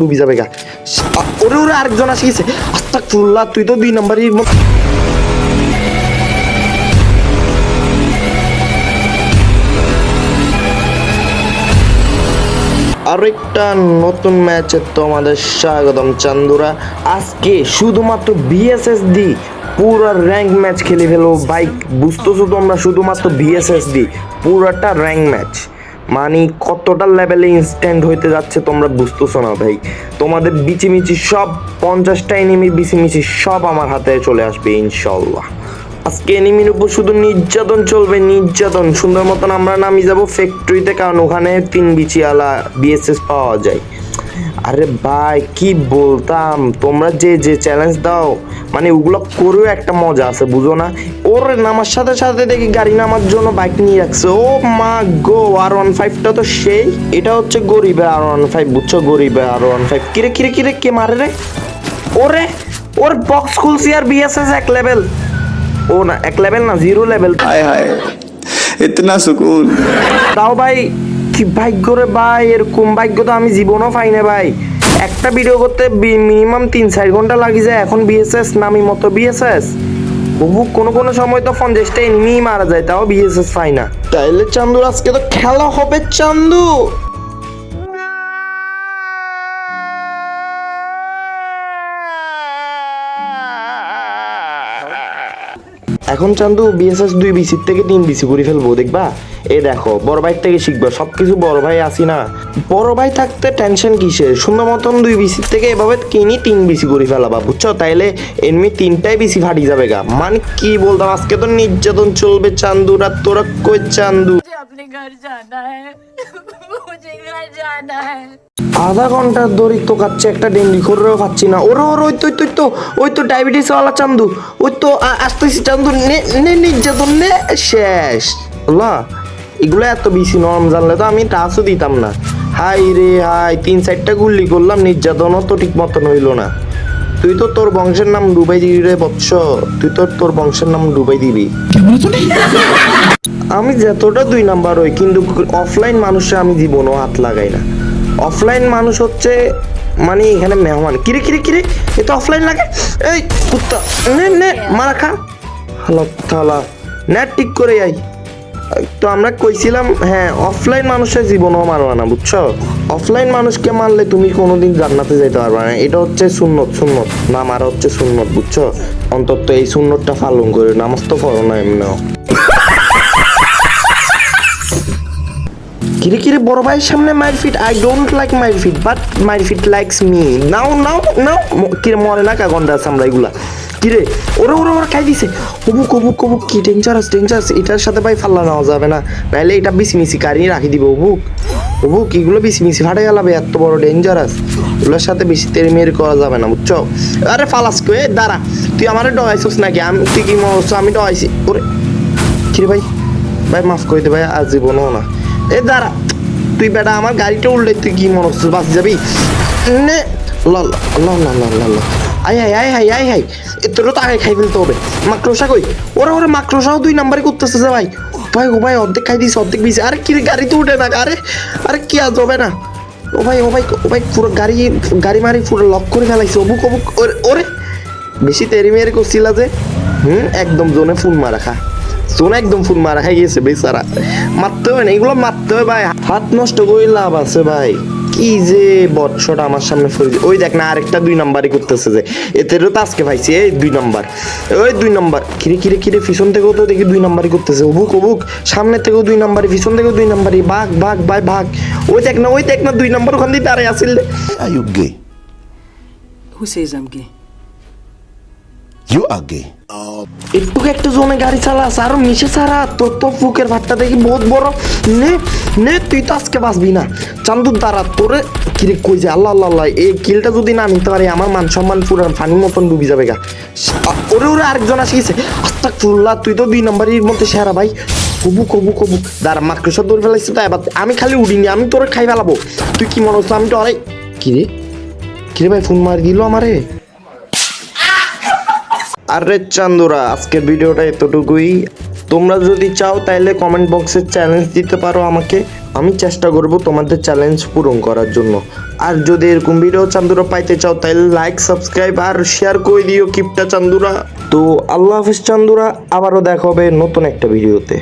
ডুবি যাবে গা। ওরে ওরে আরেকজন আসি গেছে। আস্তাক ফুল্লা তুই তো দুই নাম্বারই আরেকটা নতুন ম্যাচে তোমাদের স্বাগতম চান্দুরা। আজকে শুধুমাত্র বিএসএসডি পুরো র্যাঙ্ক ম্যাচ খেলে ফেলব বাইক বুঝতেছো তোমরা? শুধুমাত্র বিএসএসডি পুরাটা র্যাঙ্ক ম্যাচ। মানে কতটা লেভেলে ইনস্ট্যান্ট হইতে যাচ্ছে তোমরা বুঝতেছো না ভাই? তোমাদের বিচিমিচি সব পঞ্চাশটা এনিমি বিচিমিচি সব আমার হাতে চলে আসবে ইনশাল্লাহ আজকে এনিমির উপর শুধু নির্যাতন চলবে, নির্যাতন। সুন্দর মতন আমরা নামি যাব ফ্যাক্টরিতে কারণ ওখানে তিন বিচিয়ালা বিএসএস পাওয়া যায়। আরে ভাই কি বলতাম? তোমরা যে যে চ্যালেঞ্জ দাও মানে ওগুলো করেও একটা মজা আছে বুঝো না? ওর নামার সাথে সাথে দেখি গাড়ি নামার জন্য বাইক নিয়ে রাখছে। ও মা গো আর ওয়ান ফাইভটা তো সেই। এটা হচ্ছে গরিবের আর ওয়ান ফাইভ বুঝছ? গরিবের আর ওয়ান ফাইভ কিরে কিরে কিরে কে মারে রে? ওরে ওর বক্স খুলছি আর বিএসএস এক লেভেল ও না এক লেভেল না জিরো লেভেল হায় হায় ইতনা সুকুন। দাও ভাই কি ভাগ্য রে ভাই? এরকম ভাগ্য তো আমি জীবনও পাই ভাই। একটা ভিডিও করতে মিনিমাম তিন চার ঘণ্টা লাগি যায়। এখন বিএসএস নামি মতো বিএসএস বহু, কোনো কোনো সময় তো পঞ্চাশটা এমনি মারা যায়, তাও বিএসএস পাই না। তাইলে চান্দু, আজকে তো খেলা হবে চান্দু। এখন চান্দু বিএসএস দুই বিসির থেকে তিন বিসি করে ফেলব, দেখবা? এ দেখো বড় ভাই থেকে শিখবো সবকিছু বড় ভাই আসি না বড় ভাই থাকতে টেনশন কিসের সুন্দর মতন দুই বিসির থেকে এভাবে কিনি তিন বিসি করে ফেলাবা বুঝছো তাইলে এমনি তিনটাই বিসি ফাটি যাবে গা মানে কি বলতাম আজকে তো নির্যাতন চলবে চান্দুরা তোরা কই চান্দু मुझे अपने घर जाना है मुझे घर जाना है আধা ঘন্টার দড়ি তো কাচ্ছে একটা ডেঙ্গি খোরেও পাচ্ছি না ওরে ওর ওই তো ওই তো, ওই তো ওই তো ডায়াবেটিস ওয়ালা চান্দু ওই তো আ- আসতেছি চান্দু নে নে নির্যাতন নে শেষ আল্লাহ এগুলো এত বেশি নরম জানলে তো আমি টাচও দিতাম না। হাই রে হাই তিন চারটা গুল্লি করলাম নির্যাতনও তো ঠিক মতন হইল না। তুই তো তোর বংশের নাম ডুবাই দিবি রে বৎস। তুই তো তোর বংশের নাম ডুবাই দিবি। আমি যতটা দুই নাম্বার হই কিন্তু অফলাইন মানুষে আমি জীবনও হাত লাগাই না। অফলাইন মানুষ হচ্ছে মানে এখানে মেহমান। কিরে কিরে কিরে? এ তো অফলাইন লাগে? এই কুত্তা। নে নে মারা খা। হালো থালা। নেট ঠিক করে যাই তো আমরা কইছিলাম হ্যাঁ অফলাইন মানুষের জীবনও মারবা না, বুঝছ? অফলাইন মানুষকে মারলে তুমি কোনোদিন জান্নাতে যেতে পারবে না। এটা হচ্ছে সুন্নত সুন্নত। না, মারা হচ্ছে সুন্নত, বুঝছ? অন্তত এই সুন্নতটা পালন করে। নামাজ তো করো না এমনিও। কিরে কিরে, বড় ভাইয়ের সামনে Marfit I don't like Marfit but Marfit likes me now now now কিরে, মরে না কাগন্ডা আমরা এগুলা? কিরে? ওরে ওরে, ওরা, খাই দিছে। কবুক কবুক কবুক কি ডেঞ্জারাস ডেঞ্জারাস এটার সাথে ভাই ফাল্লা নেওয়া যাবে না। নাইলে এটা বিসি মিসি কারিয়ে রাখি দিব বুক বুক এগুলো বিসি মিসি ফাটে গেলাবে এত বড় ডেঞ্জারাস এগুলোর সাথে বেশি তেল মের করা যাবে না, বুঝছ? আরে ফালাস কো এ, দাঁড়া। তুই আমার ডগাইছিস নাকি? আমি, তুই কি মরছ? আমি ডগাইছি ওরে, কিরে ভাই? ভাই, মাফ করে দে ভাই আজ জীবনও না। এ, দাঁড়া। তুই বেটা আমার গাড়িটা উল্টে, তুই কি মনে হচ্ছে যাবি? নে। ল ল ল ল ল ল। আই হাই আই হাই আই হাই এ তোরও তো আগে খাই ফেলতে হবে। মাকড়সা কই? ওরা ওরা মাকড়সাও দুই নাম্বারই করতেছে যে ভাই। ভাই, ও ভাই, অর্ধেক খাই দিস অর্ধেক দিস আরে কি গাড়ি তো উঠে না, আরে আরে কি আজ হবে না? ও ভাই ও ভাই ও ভাই, পুরো গাড়ি গাড়ি মারি পুরো লক করে ফেলাইছে। অবুক অবুক ওরে বেশি তেরি মেরি করছিল যে। হুম, একদম জোনে ফুল মারা খা। জোনে একদম ফুল মারা খাই গেছে বেচারা। মারতে হবে না, এগুলো মারতে হবে ভাই। হাত নষ্ট করে লাভ আছে ভাই। কি যে বৎসটা আমার সামনে ফেলে ওই দেখ না আরেকটা দুই নাম্বারই করতেছে যে। এতেরও তো আজকে পাইছি এই দুই নাম্বার। ওই দুই নাম্বার। কিরে কিরে কিরে পিছন থেকেও তো দেখি দুই নাম্বারই করতেছে। অবুক অবুক। সামনে থেকেও দুই নাম্বারই পিছন থেকেও দুই নাম্বারই। ভাগ ভাগ ভাই ভাগ ওই দেখ না ওই দেখ না দুই নাম্বার ওখান দিয়ে দাঁড়ায় আসিল you gay? Who says I'm gay? You gay. একটু একটা জোনে গাড়ি চালাস আরও মিশে ছাড়া তোর তো ফুকের ভাতটা দেখি বহুত বড়। নে নে, তুই তো আজকে বাঁচবি না। চান্দুর দ্বারা তোরে কিরে কই যে, আল্লাহ আল্লাহ এই কিলটা যদি না নিতে পারি, আমার মান সম্মান পুরো ফানির মতন ডুবি যাবে গা। ওরে ওরে, আরেকজন আসিছে আস্তাক ফুল্লা তুই তো দুই নাম্বারের মধ্যে সেরা ভাই। কবু কবু কবু। দাঁড়া, মাকড়সা দৌড়ে ফেলাইছে তো, এবার আমি খালি উড়িনি, আমি তোরে খাই ফেলাবো। তুই কি মনে হচ্ছে, আমি তো আরে কিরে কিরে ভাই ফোন মারি দিল আমারে? আরে চান্দুরা আজকের ভিডিওটা এতটুকুই। তোমরা যদি চাও তাহলে কমেন্ট বক্সে চ্যালেঞ্জ দিতে পারো আমাকে। আমি চেষ্টা করব তোমাদের চ্যালেঞ্জ পূরণ করার জন্য। আর যদি এরকম ভিডিও চান্দুরা পাইতে চাও তাহলে লাইক সাবস্ক্রাইব আর শেয়ার করে দিও কিপটা চান্দুরা। তো আল্লাহ হাফিজ চান্দুরা, আবারও দেখা হবে নতুন একটা ভিডিওতে